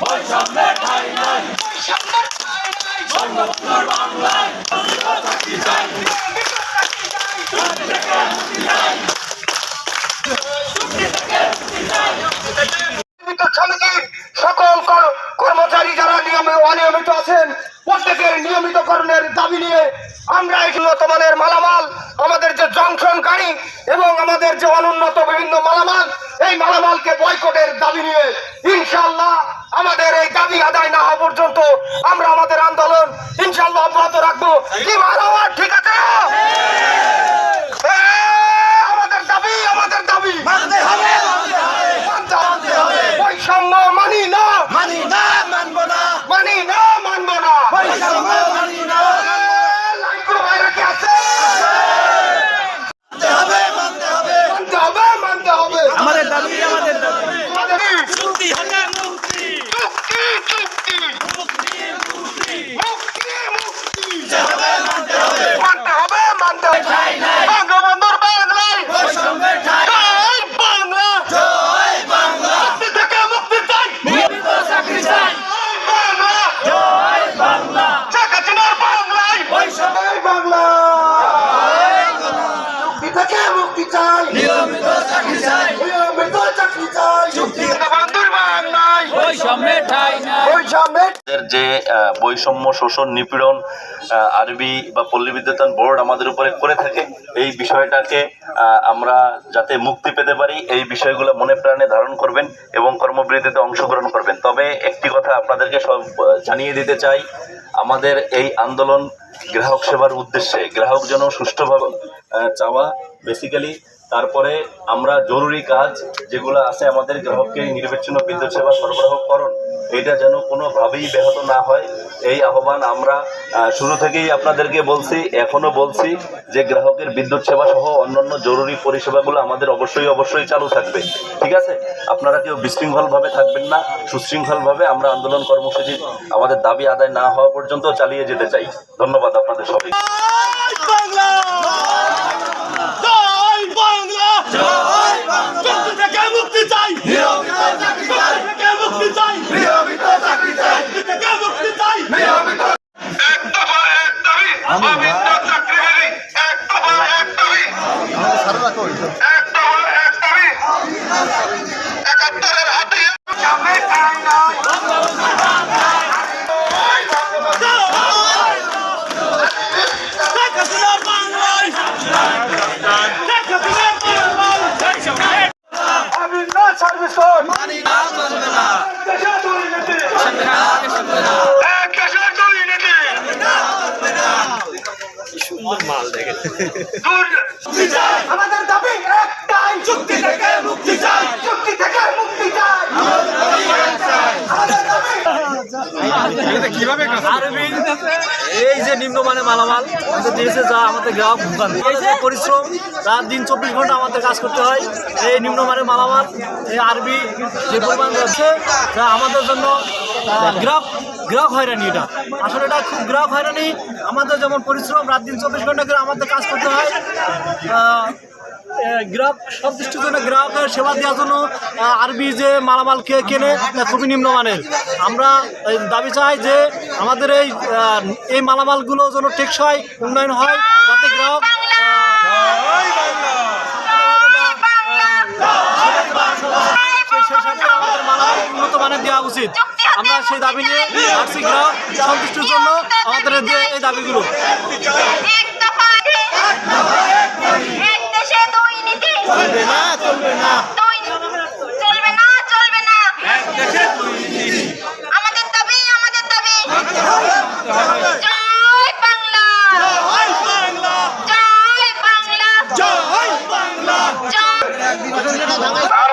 বৈষম্যের ঠাই নাই। বঙ্গবন্ধুর সকল কর- কর্মচারী যারা নিয়মে অনিয়মিত আছেন, প্রত্যেকের নিয়মিতকরণের দাবি নিয়ে আমরা এই উন্নত মালামাল, আমাদের যে জংশন গাড়ি এবং আমাদের যে অনুন্নত বিভিন্ন মালামাল এই মালামালকে বয়কটের দাবি নিয়ে ইনশাল্লাহ আমাদের এই দাবি আদায় না হওয়া পর্যন্ত আমরা আমাদের আন্দোলন ইনশাল্লাহ অব্যাহত রাখব। কি ভালো ঠিক আছে এ, আমাদের দাবি আমাদের দাবি মানতে হবে মানতে হবে বৈষম্য মানি না মানি না মানবো না মানি না মানবো না বৈষম্য মানি না লাইকুর ভাইরা কি আছে মানতে হবে মানতে হবে মানতে হবে মানতে হবে আমাদের দাবি আমাদের দাবি আমাদের মুক্তি হবে মুক্তি চুক্তি চুক্তি মুক্তি মুক্তি হবে মানতে হবে মানতে হবে মানতে হবে বঙ্গবন্ধুর বাংলায় বৈষম্যের ঠাই জয় বাংলা জয় বাংলা মুক্তি থেকে মুক্তি চাই নিয়মিত চাকরি চাই জয় বাংলা জয় বাংলা শেখ হাসিনার বাংলায় বৈষম্য জয় বাংলা মুক্তি থেকে মুক্তি চাই নিয়মিত চাকরি চাই নিয়মিত চাকরি চাই চুক্তি বঙ্গবন্ধুর বাংলায় বৈষম্যের ঠাই নাই বৈষম্যের আমাদের যে বৈষম্য, শোষণ, নিপীড়ন আরবি বা পল্লী বিদ্যুতায়ন বোর্ড আমাদের উপরে করে থাকে, এই বিষয়টাকে আমরা যাতে মুক্তি পেতে পারি, এই বিষয়গুলো মনে প্রাণে ধারণ করবেন এবং কর্মবিরতিতে অংশগ্রহণ করবেন। তবে একটি কথা আপনাদেরকে সব জানিয়ে দিতে চাই, আমাদের এই আন্দোলন গ্রাহক সেবার উদ্দেশ্যে, গ্রাহক যেন সুষ্ঠুভাবে চাওয়া বেসিক্যালি তারপরে আমরা জরুরি কাজ যেগুলো আছে আমাদের গ্রাহককে নিরবিচ্ছিন্ন বিদ্যুৎ সেবা সরবরাহ সরবরাহকরণ এটা যেন কোনোভাবেই ব্যাহত না হয়। এই আহ্বান আমরা শুরু থেকেই আপনাদেরকে বলছি এখনও বলছি যে গ্রাহকের বিদ্যুৎ সেবা সহ অন্যান্য জরুরি পরিষেবাগুলো আমাদের অবশ্যই অবশ্যই চালু থাকবে। ঠিক আছে? আপনারা কেউ বিশৃঙ্খলভাবে থাকবেন না। সুশৃঙ্খলভাবে আমরা আন্দোলন কর্মসূচি আমাদের দাবি আদায় না হওয়া পর্যন্ত চালিয়ে যেতে চাই। ধন্যবাদ আপনাদের সবাই জয় বাংলা মুক্তি চাই। মুক্তি চাই। মুক্তি চাই। এক দফা এক দাবি। মুক্তি চাই আমাদের দাবি একটাই চুক্তি থেকে মুক্তি চাই। চুক্তি থেকে মুক্তি চাই। এই যে নিম্নমানের মালামাল আমাদের দিয়েছে যা আমাদের গ্রাহক ভোগান্তি এই যে পরিশ্রম রাত দিন চব্বিশ ঘণ্টা আমাদের কাজ করতে হয় এই নিম্নমানের মালামাল এই আরবি যে পরিমাণ রয়েছে যা আমাদের জন্য গ্রাহক গ্রাহক হয়রানি এটা আসলে এটা খুব গ্রাহক হয়রানি আমাদের যেমন পরিশ্রম রাত দিন চব্বিশ ঘণ্টা করে আমাদের কাজ করতে হয় গ্রাহক সন্তুষ্টির জন্য গ্রাহকের সেবা দেওয়ার জন্য আরবি যে মালামাল কে কেনে খুবই নিম্নমানের আমরা দাবি চাই যে আমাদের এই এই মালামালগুলো যেন টেকসই উন্নয়ন হয় যাতে গ্রাহক সেই সাথে আমাদের মালামাল উন্নত মানের দেওয়া উচিত আমরা সেই দাবি নিয়ে আসছি গ্রাহক সন্তুষ্টির জন্য আমাদের যে এই দাবিগুলো। চলবে না চলবে না দুই চলবে না। চলবে আমাদের দাবি আমাদের দাবি জয় বাংলা। জয় বাংলা। জয় বাংলা। জয় বাংলা। জয় তার মধ্যে আমাদের কমপক্ষে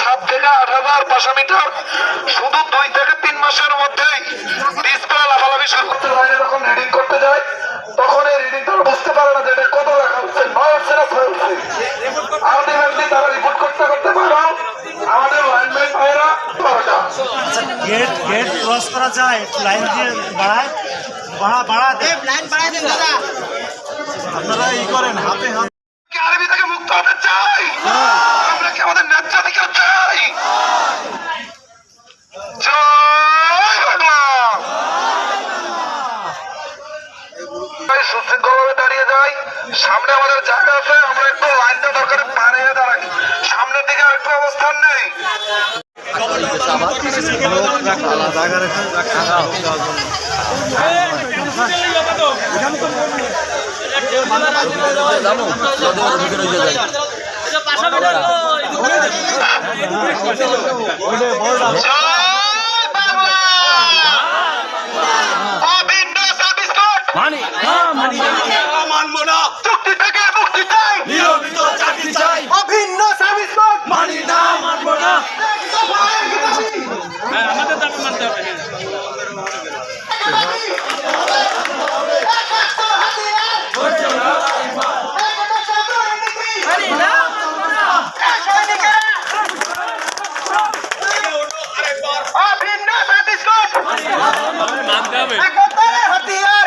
সাত থেকে আট হাজার পাঁচশো মিটার। শুধু দুই থেকে তিন মাসের মধ্যেই ডিসপ্লে লাফালাফি শুরু করতে হয় যখন রিডিং করতে যায় তখন এই রিডিং তারা বুঝতে পারে না যে এটা কত রাখা হচ্ছে নয় হচ্ছে না ছয় হচ্ছে। আলটিমেটলি তারা রিপোর্ট করতে করতে পারো আমাদের লাইনম্যান ভাইয়েরা গেট গেট ক্রস করা যায় লাইন দিয়ে বাড়ায়। বাড়া বাড়াতে লাইন বাড়ায় দেন দাদা। আপনারা ই করেন হাতে হাত আমরা কি আমাদের ন্যায্য অধিকার চাই? সুশৃঙ্খলভাবে দাঁড়িয়ে যাই। সামনে আমাদের জায়গা আছে আমরা একটু লাইনটা দরকার পার দাঁড়াই। সামনের দিকে আর একটু অবস্থান নেই। কোড মানবো না চুক্তি থেকে মুক্তি চাই নিয়মিত চাকরি চাই অভিন্ন সার্ভিস কোড মানি না মানবো না অভিন্ন সার্ভিস কোড একতারে হাতিয়ার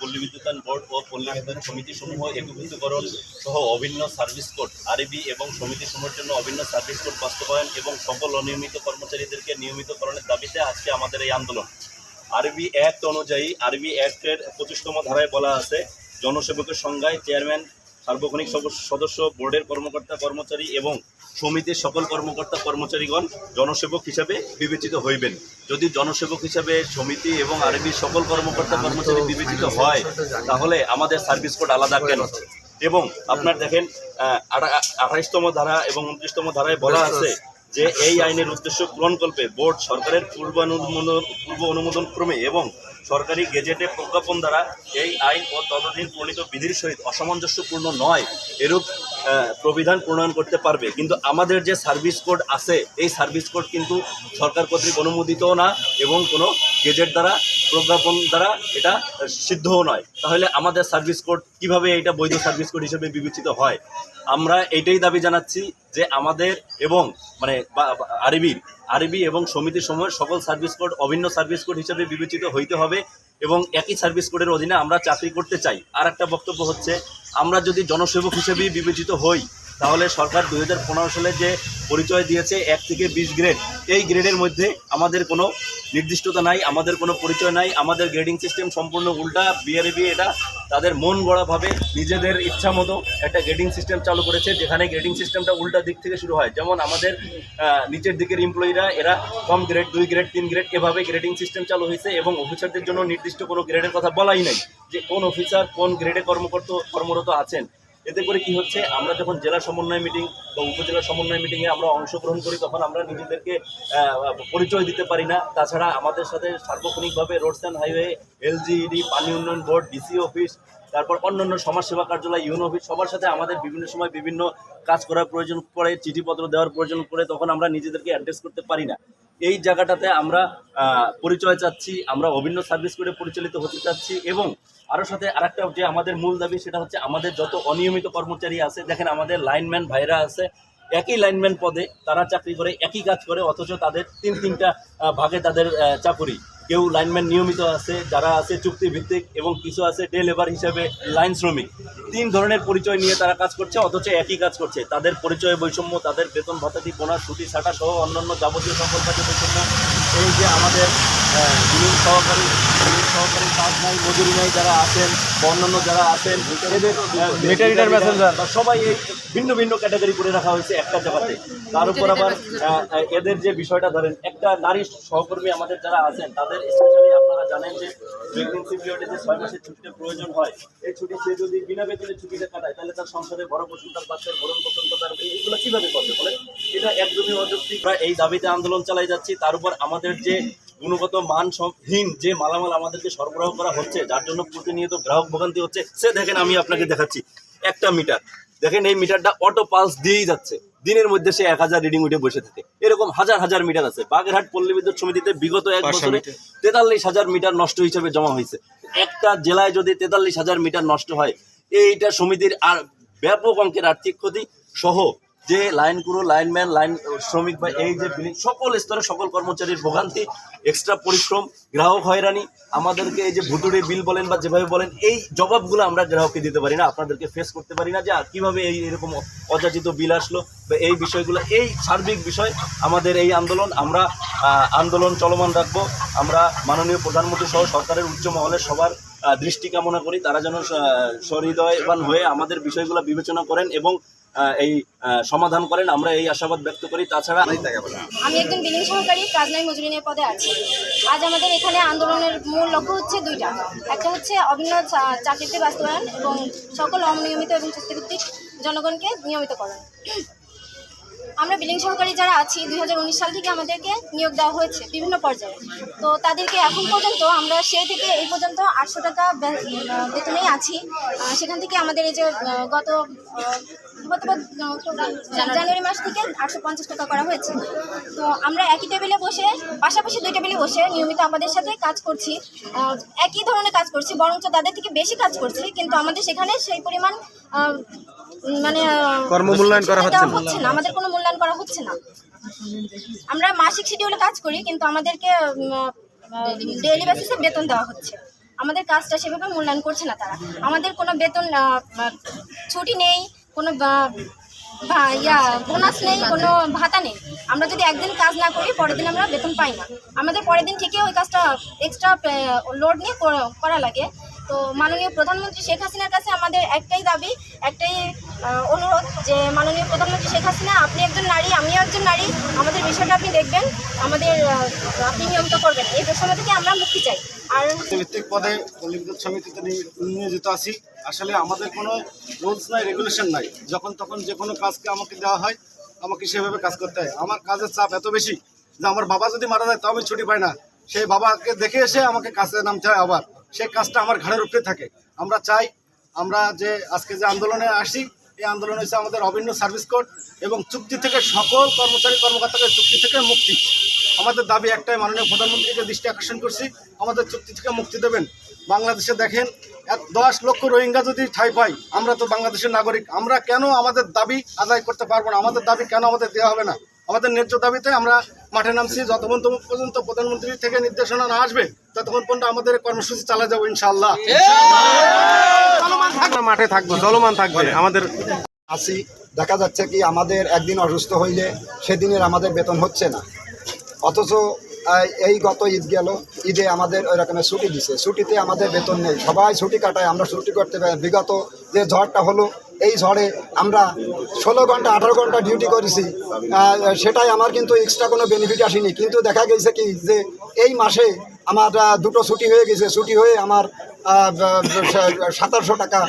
পল্লী বোর্ড ও সমিতি সহ সার্ভিস আরবি এবং সমিতি সমূহের জন্য অভিন্ন সার্ভিস বাস্তবায়ন এবং সকল অনিয়মিত কর্মচারীদেরকে নিয়মিতকরণের দাবিতে আজকে আমাদের এই আন্দোলন। আরবি অ্যাক্ট অনুযায়ী আরবি অ্যাক্টের পঁচিশতম ধারায় বলা আছে, জনসেবকের সংজ্ঞায় চেয়ারম্যান সার্বক্ষণিক সদস্য বোর্ডের কর্মকর্তা কর্মচারী এবং সমিতির সকল কর্মকর্তা কর্মচারীগণ জনসেবক হিসাবে বিবেচিত হইবেন। যদি জনসেবক হিসাবে সমিতি এবং আরবির সকল কর্মকর্তা কর্মচারী বিবেচিত হয় তাহলে আমাদের সার্ভিস কোড আলাদা কেন? এবং আপনার দেখেন আঠাইশতম ধারা এবং উনত্রিশতম ধারায় বলা আছে যে এই আইনের উদ্দেশ্য পূরণকল্পে বোর্ড সরকারের পূর্বানুমোদন পূর্ব অনুমোদন ক্রমে এবং সরকারি গেজেটে প্রজ্ঞাপন দ্বারা এই আইন ও তদধীন প্রণীত বিধির সহিত অসামঞ্জস্যপূর্ণ নয় এরূপ প্রবিধান প্রণয়ন করতে পারবে। কিন্তু আমাদের যে সার্ভিস কোড আছে, এই সার্ভিস কোড কিন্তু সরকার কর্তৃক অনুমোদিত না এবং কোনো গেজেট দ্বারা, প্রজ্ঞাপন দ্বারা এটা সিদ্ধও নয়। তাহলে আমাদের সার্ভিস কোড কীভাবে এটা বৈধ সার্ভিস কোড হিসেবে বিবেচিত হয়? আমরা এটাই দাবি জানাচ্ছি যে আমাদের এবং মানে আরবির আরবি এবং সমিতির সমূহের সকল সার্ভিস কোড অভিন্ন সার্ভিস কোড হিসেবে বিবেচিত হইতে হবে এবং একই সার্ভিস কোডের অধীনে আমরা চাকরি করতে চাই। আর একটা বক্তব্য হচ্ছে আমরা যদি জনসেবক হিসেবেই বিবেচিত হই তাহলে সরকার দুই হাজার পনেরো সালে যে পরিচয় দিয়েছে, এক থেকে বিশ গ্রেড, এই গ্রেডের মধ্যে আমাদের কোনো নির্দিষ্টতা নাই, আমাদের কোনো পরিচয় নাই, আমাদের গ্রেডিং সিস্টেম সম্পূর্ণ উল্টা বিআরবি এটা তাদের মন গড়াভাবে নিজেদের ইচ্ছা মতো একটা গ্রেডিং সিস্টেম চালু করেছে, যেখানে গ্রেডিং সিস্টেমটা উল্টা দিক থেকে শুরু হয়। যেমন আমাদের নিচের দিকের এমপ্লয়িরা এরা কম গ্রেড দুই গ্রেড তিন গ্রেড এভাবে গ্রেডিং সিস্টেম চালু হয়েছে এবং অফিসারদের জন্য নির্দিষ্ট কোনো গ্রেডের কথা বলাই নাই যে কোন অফিসার কোন গ্রেডে কর্মকর্ত কর্মরত আছেন। এতে করে কি হচ্ছে, আমরা যখন জেলা সমন্বয় মিটিং বা উপজেলা সমন্বয় মিটিংয়ে আমরা অংশগ্রহণ করি, তখন আমরা নিজেদেরকে পরিচয় দিতে পারি না। তাছাড়া আমাদের সাথে সার্বক্ষণিকভাবে রোডস অ্যান্ড হাইওয়ে এলজিইডি পানি উন্নয়ন বোর্ড ডিসি অফিস তারপর অন্যান্য সমাজসেবা কার্যালয়, ইউনো অফিস সবার সাথে আমাদের বিভিন্ন সময় বিভিন্ন কাজ করার প্রয়োজন পড়ে, চিঠিপত্র দেওয়ার প্রয়োজন পড়ে, তখন আমরা নিজেদেরকে অ্যাড্রেস করতে পারি না। এই জায়গাটাতে আমরা পরিচয় চাচ্ছি, আমরা অভিন্ন সার্ভিস করে পরিচালিত হতে চাচ্ছি এবং আরও সাথে আরেকটা যে আমাদের মূল দাবি, সেটা হচ্ছে আমাদের যত অনিয়মিত কর্মচারী আছে, দেখেন আমাদের লাইনম্যান ভাইরা আছে, একই লাইনম্যান পদে তারা চাকরি করে, একই কাজ করে, অথচ তাদের তিন, তিনটা ভাগে তাদের চাকুরি। কেউ লাইনম্যান নিয়মিত আছে, যারা আছে চুক্তিভিত্তিক এবং কিছু আছে ডে লেবার হিসেবে লাইন শ্রমিক। তিন ধরনের পরিচয় নিয়ে তারা কাজ করছে, অথচ একই কাজ করছে। তাদের পরিচয় বৈষম্য, তাদের বেতন ভাতাটি বোনাস, ছুটি, ছাটা সহ অন্যান্য যাবতীয় সকল কাজে বৈষম্য। এই যে আমাদের ইউনিয়ন সহকারী ইউনিয়ন সহকারী কাজ নাই মজুরি নাই যারা আছেন বা অন্যান্য যারা আছেন এদের প্যাসেঞ্জার সবাই এই ভিন্ন ভিন্ন ক্যাটাগরি করে রাখা হয়েছে একটা জায়গাতে। তার উপর আবার এদের যে বিষয়টা ধরেন একটা নারী সহকর্মী আমাদের যারা আছেন তাদের স্পেশালি আপনারা জানেন যে প্রেগনেন্সি পিরিয়ডে যে ছয় মাসের ছুটির প্রয়োজন হয় এই ছুটি সে যদি বিনা বেতনে ছুটিটা কাটায় তাহলে তার সংসারে বড় পোষণ তার বাচ্চার ভরণ পোষণ তার এইগুলো কীভাবে করবে বলে এটা একদমই অযৌক্তিক। আমরা এই দাবিতে আন্দোলন চালাই যাচ্ছি তার উপর আমাদের যে গুণগত মানহীন যে মালামাল আমাদেরকে সরবরাহ করা হচ্ছে যার জন্য প্রতিনিয়ত গ্রাহক ভোগান্তি হচ্ছে সে দেখেন আমি আপনাকে দেখাচ্ছি। একটা মিটার। দেখেন এই মিটারটা অটো পালস দিয়েই যাচ্ছে। দিনের মধ্যে সে এক হাজার রিডিং উঠে বসে থাকে। এরকম হাজার হাজার মিটার আছে। বাগেরহাট পল্লী বিদ্যুৎ সমিতিতে বিগত এক বছরে তেতাল্লিশ হাজার মিটার নষ্ট হিসেবে জমা হয়েছে। একটা জেলায় যদি তেতাল্লিশ হাজার মিটার নষ্ট হয় এইটা সমিতির আর ব্যাপক অঙ্কের আর্থিক ক্ষতি সহ যে লাইন ক্রু লাইনম্যান, লাইন শ্রমিক বা এই যে সকল স্তরে সকল কর্মচারীর ভোগান্তি এক্সট্রা পরিশ্রম, গ্রাহক হয়রানি, আমাদেরকে এই যে ভুতুড়ে বিল বলেন বা যেভাবে বলেন, এই জবাবগুলো আমরা গ্রাহককে দিতে পারি না, আপনাদেরকে ফেস করতে পারি না যে, আর কীভাবে এই এরকম অযাচিত বিল আসলো? বা এই বিষয়গুলো, এই সার্বিক বিষয় আমাদের এই আন্দোলন, আমরা আন্দোলন চলমান রাখব, আমরা মাননীয় প্রধানমন্ত্রী সহ সরকারের উচ্চ মহলের সবার দৃষ্টি কামনা করি, তারা যেন সহৃদয়বান হয়ে আমাদের বিষয়গুলো বিবেচনা করেন এবং এই সমাধান করেন আমরা এই আশাবাদ ব্যক্ত করি। তাছাড়া আমি একজন বিলিং সহকারী কাজ নাই মজুরি নিয়ে পদে আছি। আজ আমাদের এখানে আন্দোলনের মূল লক্ষ্য হচ্ছে দুইটা। একটা হচ্ছে অভিন্ন চা- চাকরিতে বাস্তবায়ন এবং সকল অনিয়মিত এবং চুক্তিভিত্তিক জনগণকে নিয়মিত নিয়মিতকরণ। আমরা বিলিং সহকারী যারা আছি দু হাজার উনিশ সাল থেকে আমাদেরকে নিয়োগ দেওয়া হয়েছে বিভিন্ন পর্যায়ে। তো তাদেরকে এখন পর্যন্ত আমরা সেই থেকে এই পর্যন্ত আটশো টাকা বেতনেই আছি। সেখান থেকে আমাদের এই যে গত জানুয়ারি মাস থেকে আটশো পঞ্চাশ টাকা করা হয়েছে। তো আমরা একই টেবিলে বসে, পাশাপাশি দুই টেবিলে বসে নিয়মিত আমাদের সাথে কাজ করছি। একই ধরনের কাজ করছি, বরঞ্চ তাদের থেকে বেশি কাজ করছি, কিন্তু আমাদের সেখানে সেই পরিমাণ মানে কর্মমূল্যায়ন করা হচ্ছে। না আমাদের কোনো মূল্যায়ন করা হচ্ছে না। আমরা মাসিক শিডিউলে কাজ করি কিন্তু আমাদেরকে ডেইলি বেসিসে বেতন দেওয়া হচ্ছে। আমাদের কাজটা সেভাবে মূল্যায়ন করছে না তারা। আমাদের কোনো বেতন ছুটি নেই কোনো ইয়া বোনাস নেই কোনো ভাতা নেই। আমরা যদি একদিন কাজ না করি পরের দিন আমরা বেতন পাই না। আমাদের পরের দিন ঠিকই ওই কাজটা এক্সট্রা লোড নিয়ে করা লাগে। তো মাননীয় প্রধানমন্ত্রী শেখ হাসিনার কাছে আমাদের একটাই দাবি, একটাই অনুরোধ যে মাননীয় প্রধানমন্ত্রী শেখ হাসিনা, আপনি একজন নারী, আমিও একজন নারী, আমাদের বিষয়টা আপনি দেখবেন, আমাদের আপনি নিয়মিত করবেন। এই পেশনা থেকে আমরা মুক্তি চাই। আর ভিত্তিক পদে পল্লী সমিতিতে নিয়োজিত আছি। আসলে আমাদের কোনো রুলস নাই, রেগুলেশন নাই। যখন তখন যে কোনো কাজকে আমাকে দেওয়া হয়, আমাকে সেভাবে কাজ করতে হয়। আমার কাজের চাপ এত বেশি যে আমার বাবা যদি মারা যায়, তাও আমি ছুটি পাই না। সেই বাবাকে দেখে এসে আমাকে কাজে নামতে হয় আবার। সেই কাজটা আমার ঘাড়ের উপরে থাকে। আমরা চাই, আমরা যে আজকে যে আন্দোলনে আসি, এই আন্দোলন হচ্ছে আমাদের অভিন্ন সার্ভিস কোড এবং চুক্তি থেকে সকল কর্মচারী কর্মকর্তাকে চুক্তি থেকে মুক্তি। আমাদের দাবি একটাই, মাননীয় প্রধানমন্ত্রীকে দৃষ্টি আকর্ষণ করছি, আমাদের চুক্তি থেকে মুক্তি দেবেন। বাংলাদেশে দেখেন, এক দশ লক্ষ রোহিঙ্গা যদি ঠাই পাই আমরা তো বাংলাদেশের নাগরিক। আমরা কেন আমাদের দাবি আদায় করতে পারব না? আমাদের দাবি কেন আমাদের দেওয়া হবে না? আমাদের ন্যায্য দাবিতে আমরা মাঠে নামছি। যতক্ষণ পর্যন্ত প্রধানমন্ত্রী থেকে নির্দেশনা না আসবে ততক্ষণ পর্যন্ত আমাদের কর্মসূচি চালা যাব ইনশাল্লাহ মাঠে থাকব চলমান থাকবে। আমাদের আসি দেখা যাচ্ছে কি আমাদের একদিন অসুস্থ হইলে সেদিনের আমাদের বেতন হচ্ছে না। অথচ এই গত ঈদ গেল ঈদে আমাদের ওই রকমের ছুটি দিছে। ছুটিতে আমাদের বেতন নেই। সবাই ছুটি কাটায় আমরা ছুটি করতে পারি বিগত যে ঝড়টা হলো এই ঝড়ে আমরা ষোলো ঘণ্টা, আঠারো ঘণ্টা ডিউটি করেছি। সেটাই আমার কিন্তু এক্সট্রা কোনো বেনিফিট আসেনি। কিন্তু দেখা গেছে কি যে এই মাসে আমার দুটো ছুটি হয়ে গেছে। ছুটি হয়ে আমার সাতাশশো টাকা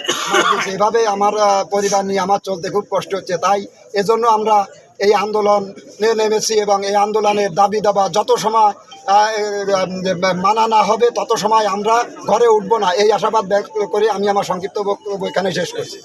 এভাবে আমার পরিবার নিয়ে আমার চলতে খুব কষ্ট হচ্ছে। তাই এজন্য আমরা এই আন্দোলনে নেমেছি এবং এই আন্দোলনের দাবি দাবা যত সময় মানা না হবে, তত সময় আমরা ঘরে উঠব না। এই আশাবাদ ব্যক্ত করে আমি আমার সংক্ষিপ্ত বক্তব্য এখানে শেষ করছি।